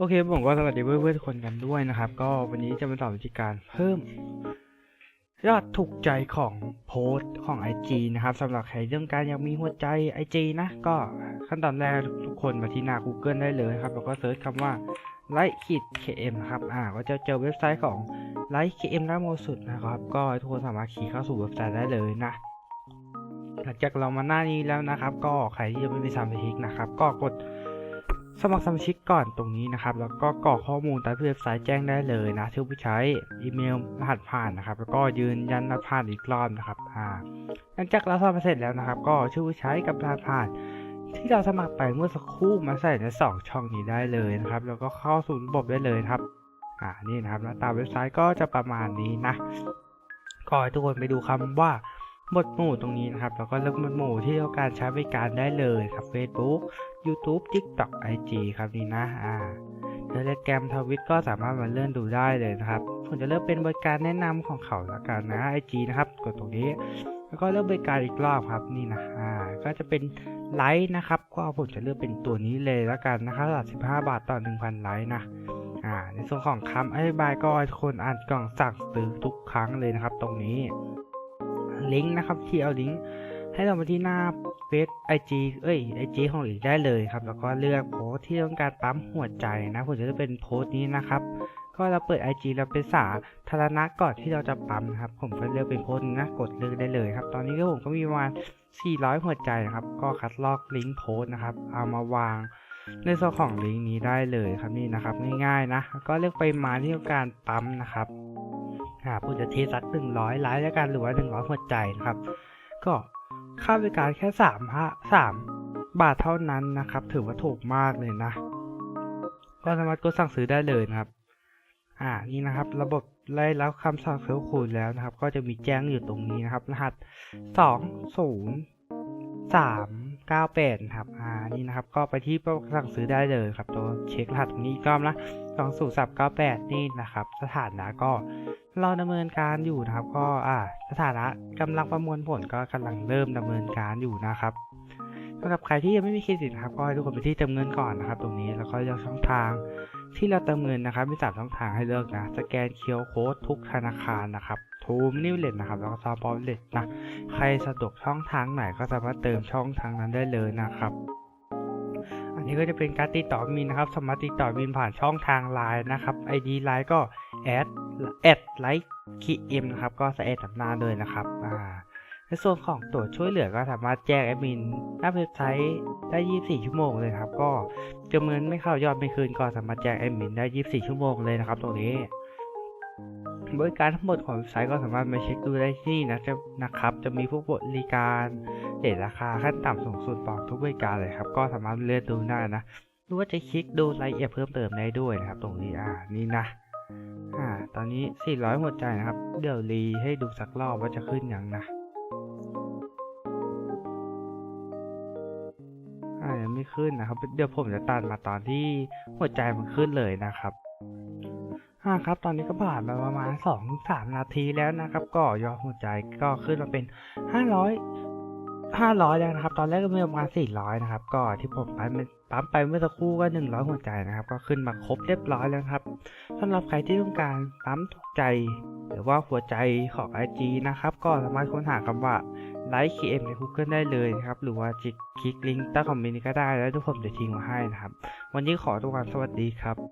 โอเคผมก็สวัสดีเพื่อนๆทุกคนกันด้วยนะครับ ก็วันนี้จะมาสอนวิธีการเพิ่ม ยอดถูกใจของโพสต์ของ IG นะครับสำหรับใครเรื่องการอยากมีหัวใจ IG นะ ก็ขั้นตอนแรกทุกคนมาที่หน้า Google ได้เลยครับ แล้วก็เซิร์ชคำว่า Like ขีด KM นะครับอ่าก็จะเจอเว็บไซต์ของ Like KM และโมสุดนะครับ ก็ทุกคนสามารถขี่เข้าสู่เว็บไซต์ได้เลยนะหลังจากเรามาหน้านี้แล้วนะครับ ก็ใครที่ยังไม่มีสมาชิกนะครับ ก็กด สมัครสมาชิกก่อนตรงนี้นะครับ แล้วก็กรอกข้อมูลตามที่เว็บไซต์แจ้งได้เลยนะชื่อผู้ใช้อีเมลรหัสผ่านนะครับ แล้วก็ยืนยันรหัสผ่านอีกรอบนะครับอ่าหลังจากเราสมัครเสร็จแล้วนะครับ ก็ชื่อผู้ใช้กับรหัสผ่าน ที่เราสมัครไปเมื่อสักครู่มาใส่ในสองช่องนี้ได้เลยนะครับ แล้วก็เข้าสู่ระบบได้เลยครับอ่านี่นะครับหน้าตาเว็บไซต์ก็จะประมาณนี้นะก็ให้ทุกคนไปดูคำว่า หมวดหมู่ตรงนี้นะครับแล้วก็เลือกหมวดหมู่ที่ต้องการใช้บริการได้เลยครับ Facebook YouTube TikTok IG ครับนี่นะอ่าเทเลแกรมทวิตก็สามารถมาเลื่อนดูได้เลยนะครับผมจะเลือกเป็นบริการแนะนำของเขาแล้วกันนะ IG นะครับกดตรงนี้ แล้วก็เลือกบริการอีกรอบครับนี่นะอ่าก็จะเป็นไลค์นะครับก็ผมจะเลือกเป็นตัวนี้เลยแล้วกันนะครับหลัก15บาทต่อ1,000ไลค์นะอ่าในส่วนของคำอธิบายก็คนอ่านกล่องสั่งซื้อทุกครั้งเลยนะครับ ตรงนี้ ลิงก์นะครับที่เอาลิงก์ให้เรามาที่หน้าเฟซไอจีเอ้ยไอจีของหลีได้เลยครับ แล้วก็เลือกโพสที่ต้องการปั๊มหัวใจนะผมจะเลือกเป็นโพสต์นี้นะครับ ก็เราเปิด IG เราเป็นสาธารณะก่อนที่เราจะปั๊มนะครับ ผมก็เลือกเป็นโพสต์นะกดเลือกได้เลยครับ ตอนนี้ก็ผมก็มีประมาณ 400 หัวใจนะครับ ก็คัดลอกลิงก์โพสต์นะครับ เอามาวางในส่วนของลิงก์นี้ได้เลยครับนี่นะครับ ง่ายๆนะ ก็เลือกไปมาที่ต้องการปั๊มนะครับ อ่าผมจะเทสักหนึ่งร้อยไลค์แล้วกันหรือว่าหนึ่งร้อยหัวใจนะครับ ก็ค่าบริการแค่สามห้าสามบาทเท่านั้นนะครับ ถือว่าถูกมากเลยนะ ก็สามารถกดสั่งซื้อได้เลยนะครับ อ่านี่นะครับ ระบบไล่แล้วคำสั่งซื้อคูณแล้วนะครับ ก็จะมีแจ้งอยู่ตรงนี้นะครับ รหัสสองศูนย์สามเก้าแปดครับ อ่า นี่นะครับ ก็ไปที่สั่งซื้อได้เลยครับ ตัวเช็ครหัสตรงนี้อีกรอบนะ สองศูนย์สามเก้าแปดนี่นะครับ สถานะก็เราดำเนินการอยู่นะครับ ก็อ่าสถานะกำลังประมวลผลก็กำลังเริ่มดำเนินการอยู่นะครับสำหรับใครที่ยังไม่มีเครดิตนะครับก็ให้ทุกคนไปที่เติมเงินก่อนนะครับ ตรงนี้แล้วก็เลือกช่องทางที่เราเติมเงินนะครับมีสามช่องทางให้เลือกนะสแกนเคียวโค้ดทุกธนาคารนะครับทูมนิวเลตนะครับแล้วก็ซาปอลเลตนะใครสะดวกช่องทางไหนก็สามารถเติมช่องทางนั้นได้เลยนะครับ นี้ก็จะเป็นการติดต่อมินนะครับ สามารถติดต่อมินผ่านช่องทางไลน์นะครับ ID ไลน์ก็แอดแอดไลค์คีเอ็มนะครับ ก็สแอดตำหน้าเลยนะครับอ่าในส่วนของตัวช่วยเหลือก็สามารถแจ้งแอดมินหน้าเว็บไซต์ได้ 24 ชั่วโมงเลยครับ ก็จะเงินไม่เข้ายอดไม่คืนก็สามารถแจ้งแอดมินได้ 24 ชั่วโมงเลยนะครับ ตรงนี้ บริการทั้งหมดของไซต์ก็สามารถมาเช็คดูได้ที่นี่นะจะนะครับ จะมีพวกบริการเดทราคาขั้นต่ำสูงสุดบอกทุกบริการเลยครับ ก็สามารถเลือกดูได้นะหรือว่าจะคลิกดูรายละเอียดเพิ่มเติมได้ด้วยนะครับ ตรงนี้อ่านี่นะอ่าตอนนี้ 400 หัวใจนะครับ เดี๋ยวรีให้ดูสักรอบว่าจะขึ้นยังนะอ่ายังไม่ขึ้นนะครับ เดี๋ยวผมจะตัดมาตอนที่หัวใจมันขึ้นเลยนะครับ อ่าครับ ตอนนี้ก็ผ่านมาประมาณสองสามนาทีแล้วนะครับ ก็ยอดหัวใจก็ขึ้นมาเป็นห้าร้อยห้าร้อยแล้วนะครับ ตอนแรกก็มีประมาณสี่ร้อยนะครับ ก็ที่ผมปั๊มไปปั๊มไปเมื่อสักครู่ก็หนึ่งร้อยหัวใจนะครับ ก็ขึ้นมาครบเรียบร้อยแล้วครับสำหรับใครที่ต้องการปั๊มถูกใจ หรือว่าหัวใจของ IG นะครับ ก็สามารถค้นหาคำว่า Like KM ใน Google ได้เลยนะครับ หรือว่าจิกคลิกลิงก์ใต้คอมเมนต์ก็ได้ แล้วทุกคนจะทิ้งมาให้นะครับ วันนี้ขอทุกคนสวัสดีครับ